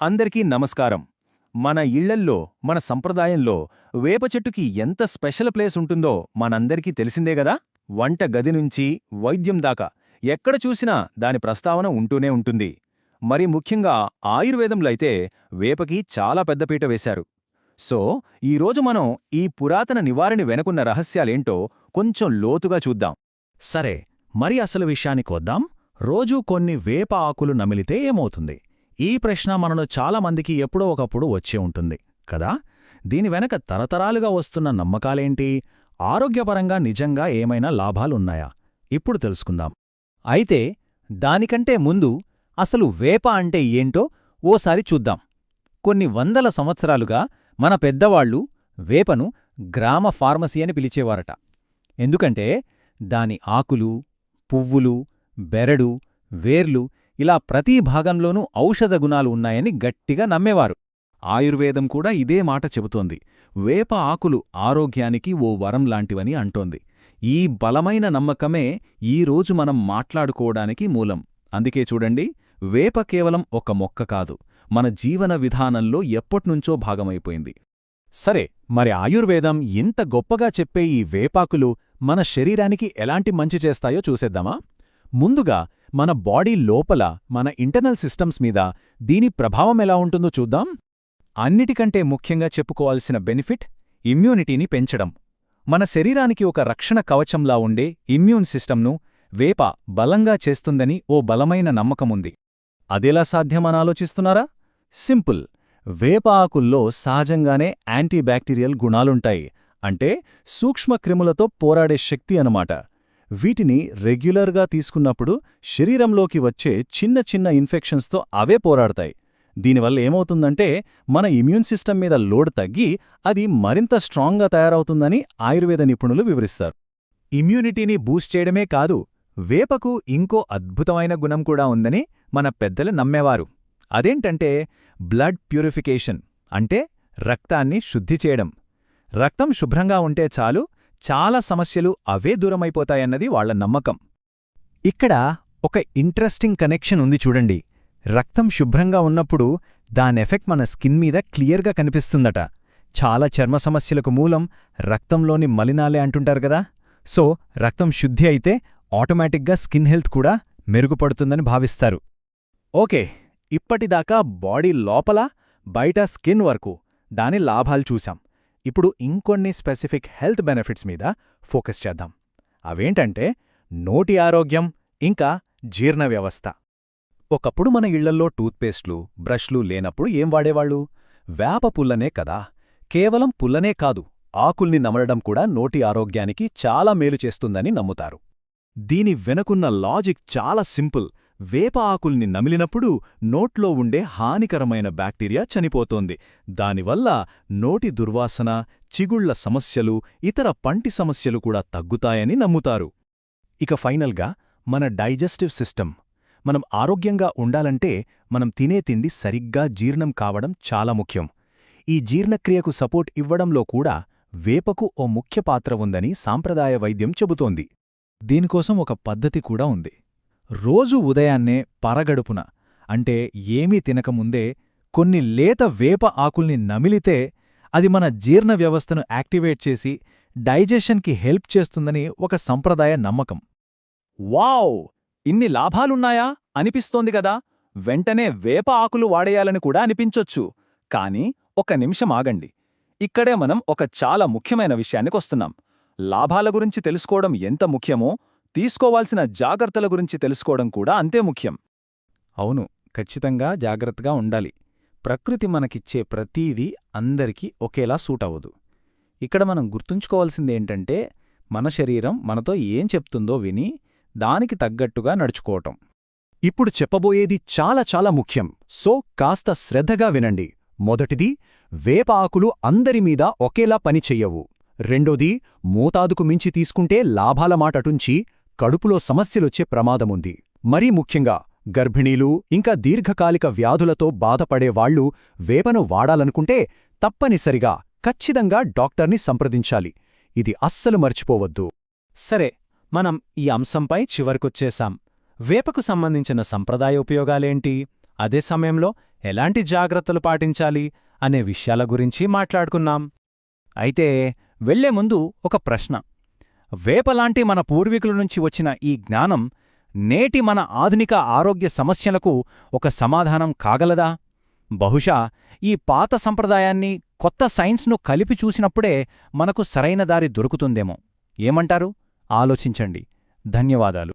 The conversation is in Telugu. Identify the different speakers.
Speaker 1: అందరికీ నమస్కారం. మన ఇళ్ళల్లో మన సంప్రదాయంలో వేప చెట్టుకి ఎంత స్పెషల్ ప్లేస్ ఉంటుందో మనందరికీ తెలిసిందే గదా? వంట గది నుంచి వైద్యం దాకా ఎక్కడ చూసినా దాని ప్రస్తావన ఉంటూనే ఉంటుంది. మరి ముఖ్యంగా ఆయుర్వేదంలో అయితే వేపకి చాలా పెద్దపీట వేశారు. సో ఈరోజు మనం ఈ పురాతన నివారణ వెనుకున్న రహస్యాలేంటో కొంచెం లోతుగా చూద్దాం.
Speaker 2: సరే మరి అసలు విషయానికి వద్దాం. రోజూ కొన్ని వేప ఆకులు నమిలితే ఏమవుతుంది? ఈ ప్రశ్న మనలో చాలామందికి ఎప్పుడో ఒకప్పుడు వచ్చే ఉంటుంది. కదా? దీని వెనక తరతరాలుగా వస్తున్న నమ్మకాలేంటి? ఆరోగ్యపరంగా నిజంగా ఏమైనా లాభాలున్నాయా? ఇప్పుడు తెలుసుకుందాం.
Speaker 1: అయితే దానికంటే ముందు అసలు వేప అంటే ఏంటో ఓసారి చూద్దాం. కొన్ని వందల సంవత్సరాలుగా మన పెద్దవాళ్ళు వేపను గ్రామ ఫార్మసీ అని పిలిచేవారట. ఎందుకంటే దాని ఆకులు పువ్వులు బెరడు వేర్లు ఇలా ప్రతి భాగంలోనూ ఔషధ గుణాలు ఉన్నాయని గట్టిగా నమ్మేవారు. ఆయుర్వేదం కూడా ఇదే మాట చెబుతోంది. వేప ఆకులు ఆరోగ్యానికి ఓ వరం లాంటివని అంటోంది. ఈ బలమైన నమ్మకమే ఈరోజు మనం మాట్లాడుకోవడానికి మూలం. అందుకే చూడండి వేప కేవలం ఒక మొక్క కాదు మన జీవన విధానంలో ఎప్పట్నుంచో భాగమైపోయింది. సరే మరి ఆయుర్వేదం ఇంత గొప్పగా చెప్పే ఈ వేపాకులు మన శరీరానికి ఎలాంటి మంచి చేస్తాయో చూసేద్దామా? ముందుగా మన బాడీ లోపల మన ఇంటర్నల్ సిస్టమ్స్ మీద దీని ప్రభావం ఎలా ఉంటుందో చూద్దాం. అన్నిటికంటే ముఖ్యంగా చెప్పుకోవాల్సిన బెనిఫిట్ ఇమ్యూనిటీని పెంచడం. మన శరీరానికి ఒక రక్షణ కవచంలా ఉండే ఇమ్యూన్ సిస్టమ్ను వేప బలంగా చేస్తుందని ఓ బలమైన నమ్మకముంది అదెలా సాధ్యమని ఆలోచిస్తున్నారా? సింపుల్. వేప ఆకుల్లో సహజంగానే యాంటీబ్యాక్టీరియల్ గుణాలుంటాయి. అంటే సూక్ష్మక్రిములతో పోరాడే శక్తి అనమాట వీటిని రెగ్యులర్గా తీసుకున్నప్పుడు శరీరంలోకి వచ్చే చిన్న చిన్న ఇన్ఫెక్షన్స్తో అవే పోరాడతాయి. దీనివల్ల ఏమవుతుందంటే మన ఇమ్యూన్ సిస్టమ్ మీద లోడ్ తగ్గి అది మరింత స్ట్రాంగ్గా తయారవుతుందని ఆయుర్వేద నిపుణులు వివరిస్తారు. ఇమ్యూనిటీని బూస్ట్ చేయడమే కాదు వేపకు ఇంకో అద్భుతమైన గుణం కూడా ఉందని మన పెద్దలు నమ్మేవారు. అదేంటంటే బ్లడ్ ప్యూరిఫికేషన్ అంటే రక్తాన్ని శుద్ధి చేయడం. రక్తం శుభ్రంగా ఉంటే చాలు చాలా సమస్యలు అవే దూరమైపోతాయన్నది వాళ్ళ నమ్మకం. ఇక్కడ ఒక ఇంట్రెస్టింగ్ కనెక్షన్ ఉంది చూడండి. రక్తం శుభ్రంగా ఉన్నప్పుడు దానెఫెక్ట్ మన స్కిన్ మీద క్లియర్గా కనిపిస్తుందట. చాలా చర్మ సమస్యలకు మూలం రక్తంలోని మలినాలే అంటుంటారు కదా. సో రక్తం శుద్ధి అయితే ఆటోమేటిక్గా స్కిన్ హెల్త్ కూడా మెరుగుపడుతుందని భావిస్తారు. ఓకే ఇప్పటిదాకా బాడీ లోపల బయట స్కిన్ వరకు దాని లాభాలు చూశాం. ఇప్పుడు ఇంకొన్ని స్పెసిఫిక్ హెల్త్ బెనిఫిట్స్ మీద ఫోకస్ చేద్దాం. అవేంటంటే నోటి ఆరోగ్యం ఇంకా జీర్ణ వ్యవస్థ. ఒకప్పుడు మన ఇళ్ళల్లో టూత్పేస్ట్లు బ్రష్లు లేనప్పుడు ఏం వాడేవాళ్ళు? వేప పుల్లనే కదా. కేవలం పుల్లనే కాదు ఆకుల్ని నమలడం కూడా నోటి ఆరోగ్యానికి చాలా మేలు చేస్తుందని నమ్ముతారు. దీని వెనుకున్న లాజిక్ చాలా సింపుల్. వేప ఆకుల్ని నమిలినప్పుడు నోట్లో ఉండే హానికరమైన బ్యాక్టీరియా చనిపోతోంది. దానివల్ల నోటి దుర్వాసన చిగుళ్ళ సమస్యలు ఇతర పంటి సమస్యలు కూడా తగ్గుతాయని నమ్ముతారు. ఇక ఫైనల్గా మన డైజెస్టివ్ సిస్టమ్. మనం ఆరోగ్యంగా ఉండాలంటే మనం తినే తిండి సరిగ్గా జీర్ణం కావడం చాలా ముఖ్యం. ఈ జీర్ణక్రియకు సపోర్ట్ ఇవ్వడంలో కూడా వేపకు ఓ ముఖ్య పాత్ర ఉందని సాంప్రదాయ వైద్యం చెబుతోంది. దీనికోసం ఒక పద్ధతి కూడా ఉంది. రోజు ఉదయాన్నే పరగడుపున అంటే ఏమీ తినకముందే కొన్ని లేత వేప ఆకుల్ని నమిలితే అది మన జీర్ణ వ్యవస్థను యాక్టివేట్ చేసి డైజెషన్కి హెల్ప్ చేస్తుందని ఒక సంప్రదాయ నమ్మకం. వావ్! ఇన్ని లాభాలున్నాయా? అనిపిస్తోంది కదా! వెంటనే వేప ఆకులు వాడేయాలని కూడా అనిపించొచ్చు. కాని ఒక నిమిషం ఆగండి. ఇక్కడే మనం ఒక చాలా ముఖ్యమైన విషయానికొస్తున్నాం. లాభాల గురించి తెలుసుకోవడం ఎంత ముఖ్యమో తీసుకోవాల్సిన జాగ్రత్తల గురించి తెలుసుకోవడం కూడా అంతే ముఖ్యం. అవును ఖచ్చితంగా జాగ్రత్తగా ఉండాలి. ప్రకృతి మనకిచ్చే ప్రతీదీ అందరికీ ఒకేలా సూట్ అవ్వదు ఇక్కడ మనం గుర్తుంచుకోవాల్సిందేంటంటే మన శరీరం మనతో ఏం చెప్తుందో విని దానికి తగ్గట్టుగా నడుచుకోవటం. ఇప్పుడు చెప్పబోయేది చాలా చాలా ముఖ్యం. సో కాస్త శ్రద్ధగా వినండి. మొదటిది వేప ఆకులు అందరి మీద ఒకేలా పనిచెయ్యవు రెండోది మోతాదుకు మించి తీసుకుంటే లాభాల మాటటుంచి కడుపులో సమస్యలొచ్చే ప్రమాదముంది. మరీ ముఖ్యంగా గర్భిణీలు ఇంకా దీర్ఘకాలిక వ్యాధులతో బాధపడేవాళ్ళు వేపను వాడాలనుకుంటే తప్పనిసరిగా ఖచ్చితంగా డాక్టర్ని సంప్రదించాలి. ఇది అస్సలు మర్చిపోవద్దు. సరే మనం ఈ అంశంపై చివరికొచ్చేశాం. వేపకు సంబంధించిన సంప్రదాయ ఉపయోగాలేంటి? అదే సమయంలో ఎలాంటి జాగ్రత్తలు పాటించాలి అనే విషయాల గురించి మాట్లాడుకున్నాం అయితే వెళ్ళే ముందు ఒక ప్రశ్న. వేపలాంటి మన పూర్వీకుల నుంచి వచ్చిన ఈ జ్ఞానం నేటి మన ఆధునిక ఆరోగ్య సమస్యలకు ఒక సమాధానం కాగలదా? బహుశా ఈ పాత సంప్రదాయాన్ని కొత్త సైన్స్ను కలిపి చూసినప్పుడే మనకు సరైన దారి దొరుకుతుందేమో. ఏమంటారు? ఆలోచించండి. ధన్యవాదాలు.